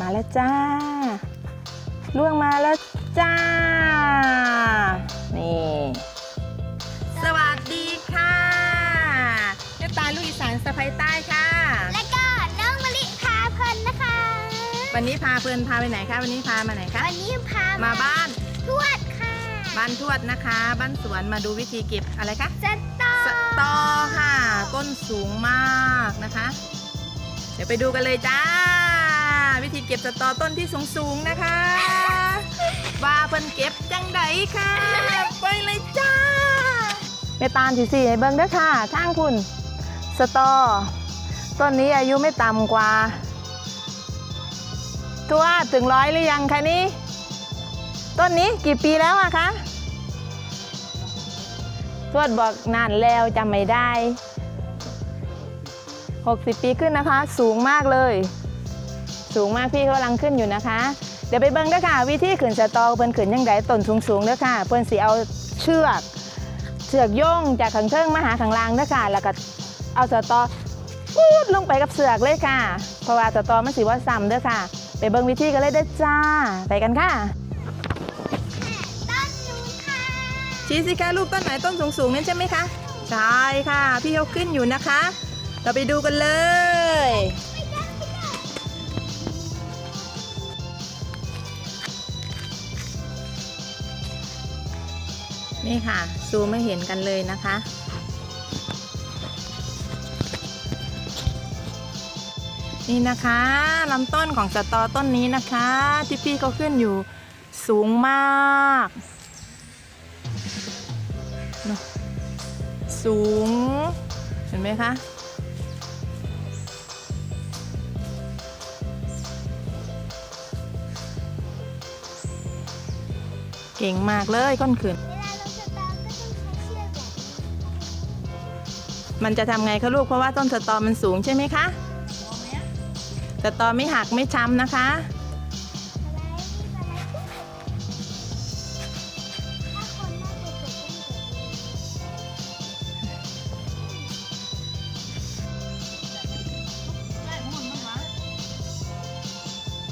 มาแล้วจ้าล่วงมาแล้วจ้า นี่ สวัสดีค่ะแม่ตาลูกอีสานสะพายใต้ค่ะ และก็น้องมะลิพาเพลินนะคะ วันนี้พาเพื่อนพาไปไหนคะ วันนี้พามาไหนคะ วันนี้พามามาบ้านทวดค่ะ บ้านทวดนะคะ บ้านสวนมาดูวิธีเก็บอะไรคะสตอสตอค่ะ ต้นสูงมากนะคะ เดี๋ยวไปดูกันเลยจ้า วิธีเก็บสตอต้นที่สูงๆนะคะ ว่าเพิ่นเก็บจังไดค่ะ ไปเลยจ้าเมตาลสีสีให้เบิ่งเด้อค่ะทางคุณสตอ ต้นนี้อายุไม่ต่ำกว่า ตัวถึงร้อยหรือยังคะนี่ต้นนี้กี่ปีแล้วอะคะทวดบอกนานแล้วจำไม่ได้ 60 ปีขึ้นนะคะ สูงมากเลย สูงมากพี่เขากำลังขึ้นอยู่นะคะ เดี๋ยวไปเบิ้งเด้อค่ะ วิธีขึ้นสตอเพิ่นขึ้นยังไงต้นสูงๆเด้อค่ะเพิ่นสิเอาเชือกเชือกโยงจากข้างเทิงมาหาข้างล่างเด้อค่ะ แล้วก็เอาสตอปูดลงไปกับเสือกเลยค่ะ เพราะว่าสตอมันสิว่าซ้ำเด้อค่ะ ไปเบิ้งวิธีกันเลยเด้อจ้า ไปกันค่ะต้นนู้นค่ะชี้สิคะลูกต้นไหนต้นสูงๆนั่นใช่ไหมคะ ใช่ค่ะ พี่เขาขึ้นอยู่นะคะ เราไปดูกันเลย นี่ค่ะ ซูมไม่เห็นกันเลยนะคะ นี่นะคะลำต้นของสตอต้นนี้นะคะ ที่พี่เขาขึ้นอยู่สูงมากสูง เห็นไหมคะเก่งมากเลยก้นขืน มันจะทำไงคะลูกเพราะว่าต้นสตอมันสูงใช่ไหมคะสตอไม่หักไม่ช้ำนะคะ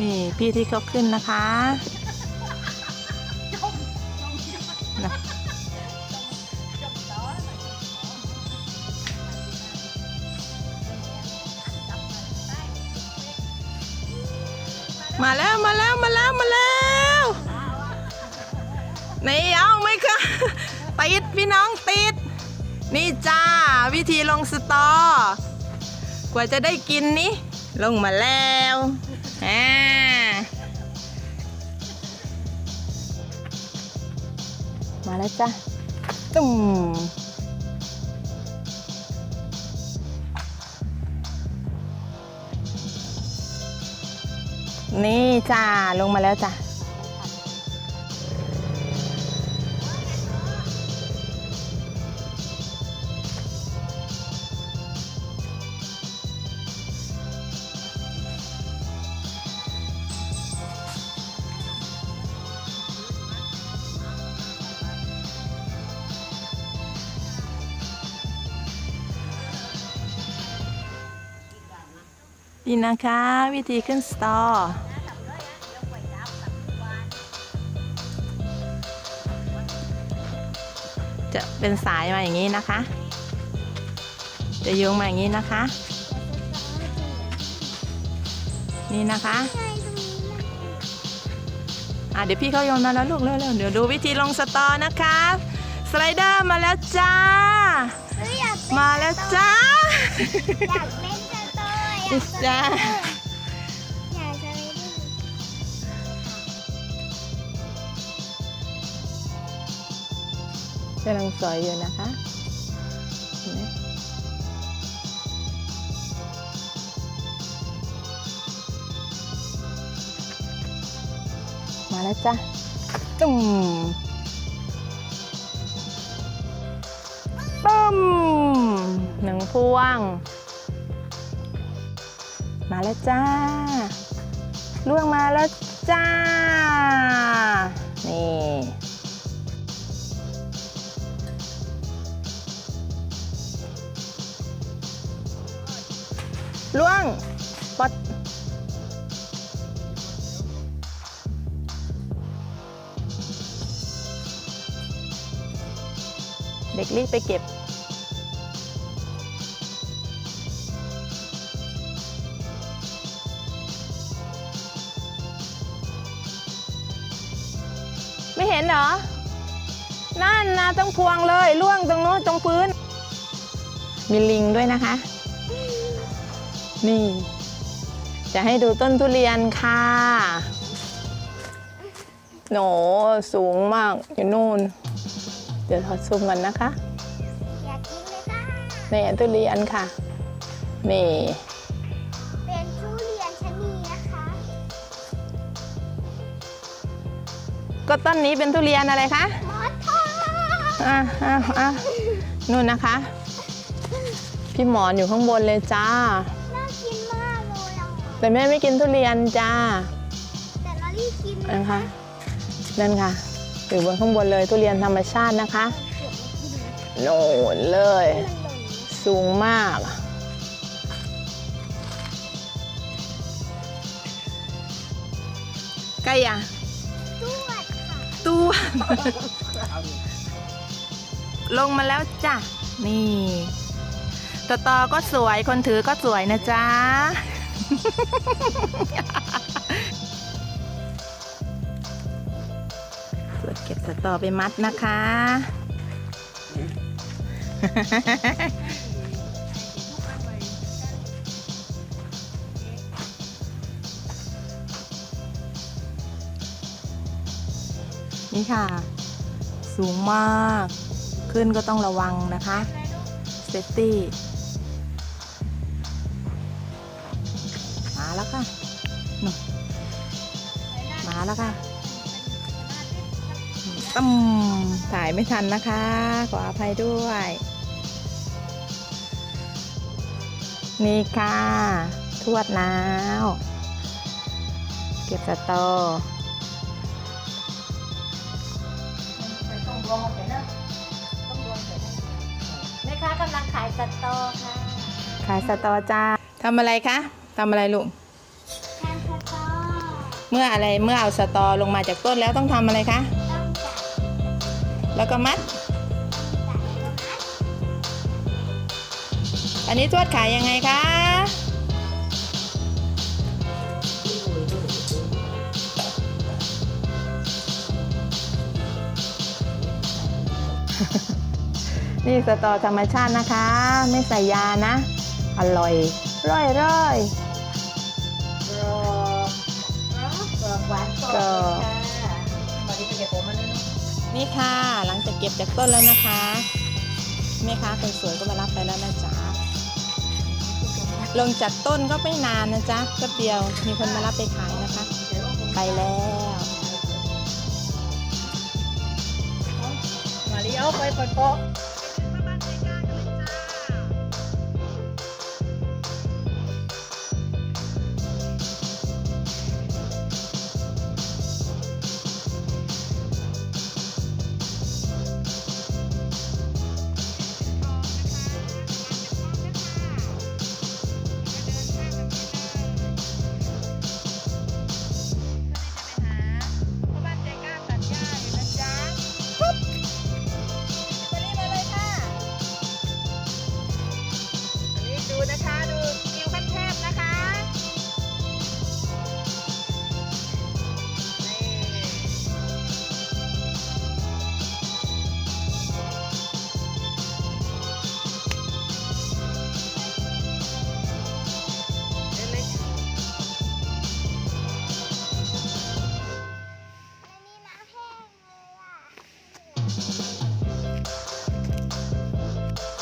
นี่พี่ที่เขาขึ้นนะคะ ติดพี่น้องติด นี่จ้า วิธีลงสตอ กว่าจะได้กินนี่ ลงมาแล้วอ่ามาแล้วจ้ะตุ่มนี่จ้า ลงมาแล้วจ้ะ นี่นะคะ วิธีขึ้นสตอ จะเป็นสายมาอย่างนี้นะคะ จะโยงมาอย่างนี้นะคะ นี่นะคะไงตรงนี้นะอะเดี๋ยวพี่เขาโยนมาแล้วลูกเร็วๆเดี๋ยวดูวิธีลงสตอนะคะสไลเดอร์มาแล้วจ้าเฮ้ยอยากเล่นมาแล้วจ้า อยากเล่นสต อยากจ้า อยากสไลเดอร์กำลังสอยอยู่นะคะเห็นไหมมาแล้วจ้ะตุ้มตุ้มหนึ่งพวง มาแล้วจ้าล่วงมาแล้วจ้า นี่ ล่วงปดเด็กรีบไปเก็บ ไม่เห็นเหรอ นั่นนะต้องพวงเลยล่วงตรงโน้นตรงพื้น มีลิงด้วยนะคะ นี่ จะให้ดูต้นทุเรียนค่ะโหนสูงมากอยู่นู่น เดี๋ยวถอดซูมกันนะคะอยากกินเลยค่ะนี่ทุเรียนค่ะ นี่เป็น ก็ต้นนี้เป็นทุเรียนอะไรคะหมอนทองอะอะอะนู่นนะคะ พี่หมอนอยู่ข้างบนเลยจ้า น่ากินมากเลยอะแต่แม่ไม่กินทุเรียนจ้าแต่ลอรี่กินนั่นค่ะนั่นค่ะอยู่บนข้างบนเลยทุเรียนธรรมชาตินะคะเกือบไม่กินเลยโน่นเลยมันหล่นสูงมาก ใกล้ยังตวดค่ะ ตัวลงมาแล้วจ้ะ นี่ตตอก็สวยคนถือก็สวยนะจ๊ะตรวจเก็บสตอไปมัดนะคะ นี่ค่ะ สูงมาก ขึ้นก็ต้องระวังนะคะเซฟตี้มาแล้วค่ะนู่มาแล้วค่ะตั้มถ่ายไม่ทันนะคะ ขออภัยด้วย นี่ค่ะ ทวดแล้ว เก็บสตอ แม่ค้ากำลังขายสตอค่ะขายสตอจ้าทำอะไรคะทำอะไรลูกทานสตอเมื่ออะไรเมื่อเอาสตอลงมาจากต้นแล้วต้องทำอะไรคะ ต้องจัดแล้วก็มัด จัดแล้วนะอันนี้ทวดขายยังไงคะ นี่สตอธรรมชาตินะคะ ไม่ใส่ยานะ อร่อย ร่อยร่อยกรอบเนาะกรอบหวานกรอบกรอบเลยค่ะวันนี้ไปเก็บผมมาเลยเนาะนี่ค่ะ หลังจากเก็บจากต้นแล้วนะคะแม่ค้าคนสวยก็มารับไปแล้วนะจ๊ะลงจากต้นก็ไม่นานนะจ๊ะก็เดียวมีคนมารับไปขายนะคะ ไปแล้วมาเลี้ยวไปปะโป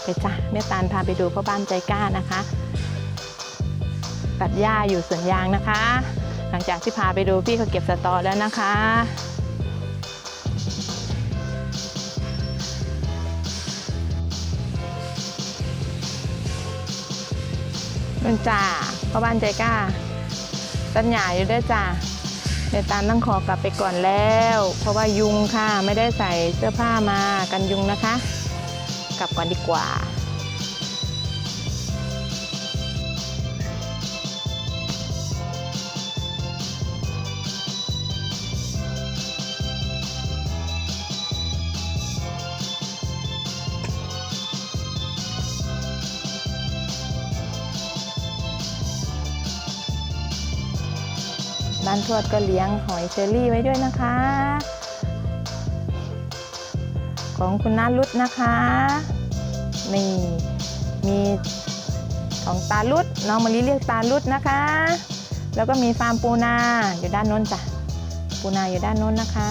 ไปจ้ะแม่ตาลพาไปดูพ่อบ้านใจกล้านะคะ ตัดหญ้าอยู่สวนยางนะคะ หลังจากที่พาไปดูพี่เขาเก็บสตอแล้วนะคะนุ่นจ้าพ่อบ้านใจกล้าต้นหญ้าอยู่ด้วยจ้าในตาลต้องขอกลับไปก่อนแล้ว เพราะว่ายุงค่ะไม่ได้ใส่เสื้อผ้ามากันยุงนะคะ กลับก่อนดีกว่าบ้านทวดก็เลี้ยงหอยเชอรี่ไว้ด้วยนะคะ ของคุณน้ารุดนะคะนี่มีของตาลุดน้องมะลิเรียกตาลุดนะคะ แล้วก็มีฟาร์มปูนาอยู่ด้านโน้นจ้ะปูนาอยู่ด้านโน้นนะคะ